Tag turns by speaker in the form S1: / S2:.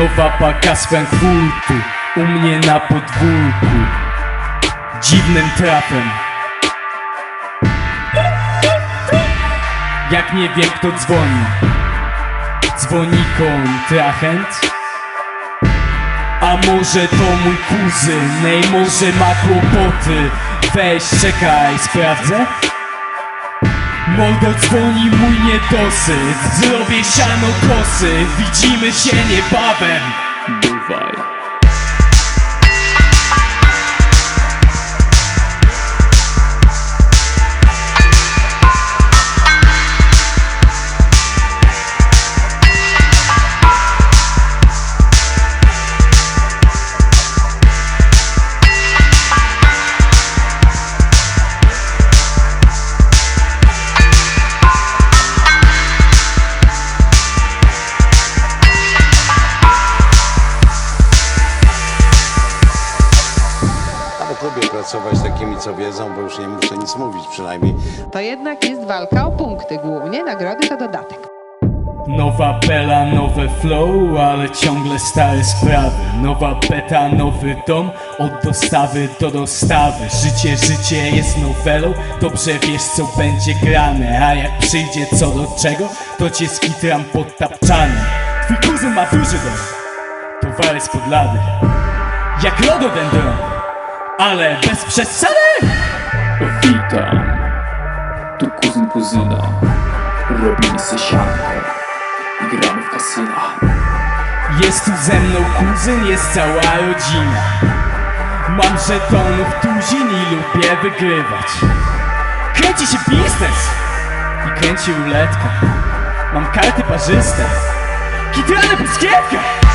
S1: Nowa paka z Frankfurtu U mnie na podwórku. Dziwnym trafem. Jak nie wiem kto dzwoni. Dzwoni kontrahent? A może to mój kuzyn? Ej może ma kłopoty? Weź czekaj sprawdzę Mordo dzwoni mój niedosyt. Zrobię siano kosy Widzimy się niebawem
S2: pracować z takimi, co wiedzą, bo już nie muszę nic mówić przynajmniej.
S3: To jednak jest walka o punkty głównie, nagrody to dodatek.
S1: Nowa bela, nowe flow, ale ciągle stare sprawy. Nowa beta, nowy dom, od dostawy do dostawy. Życie, życie jest nowelą, dobrze wiesz co będzie grane. A jak przyjdzie co do czego, to cię skitram pod tapczanem Twój kuzyn ma duży dom, towary spod lady. Jak rododendron, ale bez przesady.
S4: Witam, tu kuzyn kuzyna. Robimy se sianko i gramy w kasyna.
S1: Jest tu ze mną kuzyn, jest cała rodzina. Mam żetonów tuzin i lubię wygrywać. Kręci się biznes i kręci ruletka Mam karty parzyste, kitrane puskiewka